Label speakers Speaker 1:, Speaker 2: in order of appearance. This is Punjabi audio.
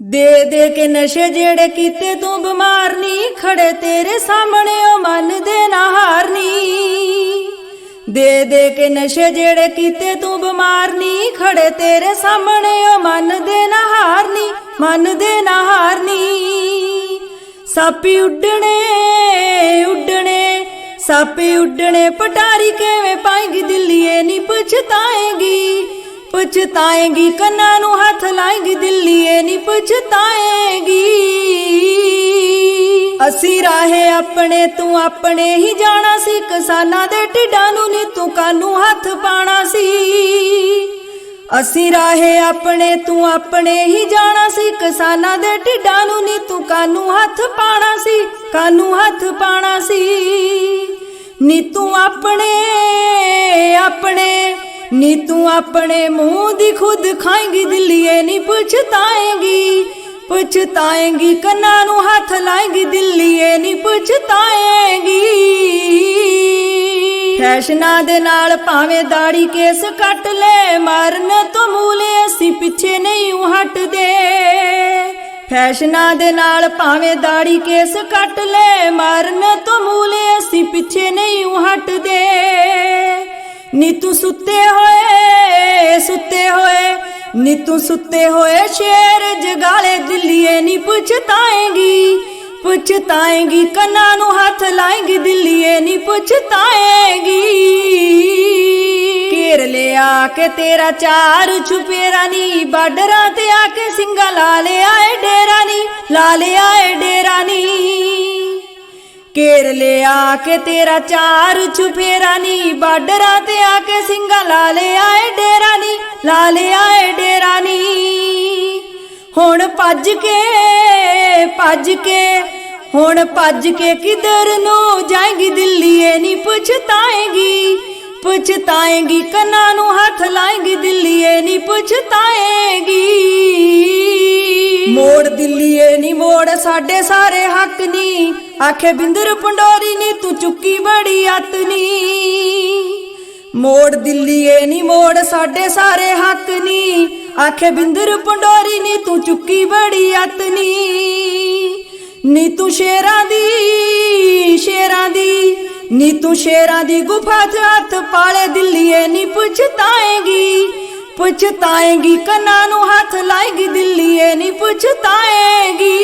Speaker 1: ਦੇ ਦੇ ਕੇ ਨਸ਼ੇ ਜਿਹੜੇ ਕੀਤੇ ਤੂੰ ਬਿਮਾਰ ਨਹੀਂ, ਖੜੇ ਤੇਰੇ ਸਾਹਮਣੇ ਉਹ ਮਨ ਦੇ ਨਾ ਹਾਰਨੀ ਦੇ ਦੇ ਕੇ ਨਸ਼ੇ ਜਿਹੜੇ ਕੀਤੇ ਤੂੰ ਬਿਮਾਰ ਨਹੀਂ, ਖੜੇ ਤੇਰੇ ਸਾਹਮਣੇ ਉਹ ਮਨ ਦੇ ਨਾ ਹਾਰਨੀ ਮਨ ਦੇ ਨਾ ਹਾਰਨੀ ਸਾਪੀ ਉੱਡਣੇ ਉੱਡਣੇ, ਸਾਪੀ ਉੱਡਣੇ, ਪਟਾਰੀ ਕਿਵੇਂ ਪਾਏਗੀ, ਦਿੱਲੀਏ ਨਹੀਂ ਪਛਤਾਏਗੀ। ਪਛਤਾਏਗੀ, ਕੰਨਾਂ ਨੂੰ ਹੱਥ ਲਾਏਗੀ, ਦਿੱਲੀਏ ਨਹੀਂ ਪਛਤਾਏਗੀ। ਅਸੀਂ ਰਾਹੇ ਆਪਣੇ ਤੂੰ ਆਪਣੇ ਹੀ ਜਾਣਾ ਸੀ, ਕਿਸਾਨਾਂ ਦੇ ਢਿੱਡਾਂ ਨੂੰ ਨੀ ਤੂੰ ਕਾਨੂੰ ਹੱਥ ਪਾਣਾ ਸੀ। ਅਸੀਂ ਰਾਹੇ ਆਪਣੇ ਤੂੰ ਆਪਣੇ ਹੀ ਜਾਣਾ ਸੀ, ਕਿਸਾਨਾਂ ਦੇ ਢਿੱਡਾਂ ਨੂੰ ਨੀ ਤੂੰ ਕਾਨੂੰ ਹੱਥ ਪਾਣਾ ਸੀ, ਕਾਨੂੰ ਹੱਥ ਪਾਣਾ ਸੀ। ਨੀ ਤੂੰ ਆਪਣੇ ਆਪਣੇ ਨੀ ਤੂੰ ਆਪਣੇ ਮੂੰਹ ਦੀ ਖੁਦ ਖਾਏਂਗੀ, ਦਿੱਲੀਏ ਨੀ ਪਛਤਾਏਂਗੀ ਪਛਤਾਏਂਗੀ, ਕੰਨਾਂ ਨੂੰ ਹੱਥ ਲਾਏਂਗੀ, ਦਿੱਲੀਏ ਨੀ ਪਛਤਾਏਂਗੀ। ਫੈਸ਼ਨਾਂ ਦੇ ਨਾਲ ਭਾਵੇਂ ਦਾੜੀ ਕੇਸ ਕੱਟ ਲੈ, ਮਰਨ ਤੋਂ ਮੂਲੇ ਅਸੀਂ ਪਿੱਛੇ ਨਹੀਂ ਊ ਹਟਦੇ। ਫੈਸ਼ਨਾਂ ਦੇ ਨਾਲ ਭਾਵੇਂ ਦਾੜੀ ਕੇਸ ਕੱਟ ਲੈ, ਮਰਨ ਤੋਂ ਮੂਲੇ ਅਸੀਂ ਪਿੱਛੇ ਨਹੀਂ ਊ ਹਟਦੇ। ਨੀ ਤੂੰ ਸੁੱਤੇ ਹੋਏ ਸੁੱਤੇ ਹੋਏ। ਨੀ ਤੂੰ ਸੁੱਤੇ ਹੋਏ ਸ਼ੇਰ ਜਗਾਲੇ ਦਿੱਲੀਏ, ਨੀ ਪੁੱਛਤਾਏਂਗੀ ਪੁੱਛਤਾਏਂਗੀ ਕੰਨਾਂ ਨੂੰ ਹੱਥ ਲਾਏਗੀ ਦਿੱਲੀਏ, ਨੀ ਪੁੱਛਤਾਏਂਗੀ ਘੇਰ ਲਿਆ ਕੇ ਤੇਰਾ ਚਾਰ, ਛੁਪੇਰਾ ਨੀ, ਬਾਰਡਰਾਂ ਤੇ ਆ ਕੇ ਸਿੰਗਾ ਲਾ ਲਿਆ ਏ ਡੇਰਾ ਨੀ, ਲਾ ਲਿਆ ਘੇਰ ਲਿਆ ਕੇ ਤੇਰਾ ਚਾਰ ਛੁਪੇਰਾ ਨੀ, ਬਾਰਡਰਾਂ ਤੇ ਆ ਕੇ ਸਿੰਗਾ ਲਾ ਲਿਆ ਏ ਡੇਰਾ ਨੀ, ਲਾ ਲਿਆ ਏ ਡੇਰਾ ਨੀ। ਹੁਣ ਭੱਜ ਕੇ ਭੱਜ ਕੇ, ਹੁਣ ਭੱਜ ਕੇ ਕਿਧਰ ਨੂੰ ਜਾਏਗੀ, ਦਿੱਲੀਏ ਨੀ ਪੁੱਛਤਾਏਗੀ ਪੁੱਛਤਾਏਗੀ, ਕੰਨਾਂ ਨੂੰ ਹੱਥ ਲਾਏਗੀ, ਦਿੱਲੀਏ ਨੀ ਪੁੱਛਤਾਏਗੀ। ਮੋੜ ਦਿੱਲੀਏ ਨੀ, ਮੋੜ ਸਾਡੇ ਸਾਰੇ ਹੱਕ ਨੀ ਆਖੇ ਬਿੰਦਰ ਪੰਡੋਰੀ ਨੀ, ਤੂੰ ਚੁੱਕੀ ਬੜੀ ਅੱਤ ਨੀ ਮੋੜ ਦਿੱਲੀਏ ਨੀ, ਮੋੜ ਸਾਡੇ ਸਾਰੇ ਹੱਕ ਨੀ। ਆਖੇ ਬਿੰਦਰ ਪੰਡੋਰੀ ਨੀ, ਤੂੰ ਚੁੱਕੀ ਬੜੀ ਅਤਨੀ ਨੀ ਤੂੰ ਸ਼ੇਰਾਂ ਦੀ ਸ਼ੇਰਾਂ ਦੀ। ਨੀ ਤੂੰ ਸ਼ੇਰਾਂ ਦੀ ਗੁਫਾ 'ਚ ਹੱਥ ਪਾਲੇ ਦਿੱਲੀਏ ਨੀ, ਪੁੱਛਤਾਏਗੀ। ਪੁੱਛਤਾਏਗੀ, ਕੰਨਾਂ ਨੂੰ ਹੱਥ ਲਾਏਗੀ ਦਿੱਲੀਏ ਨੀ, ਪੁੱਛਤਾਏਗੀ।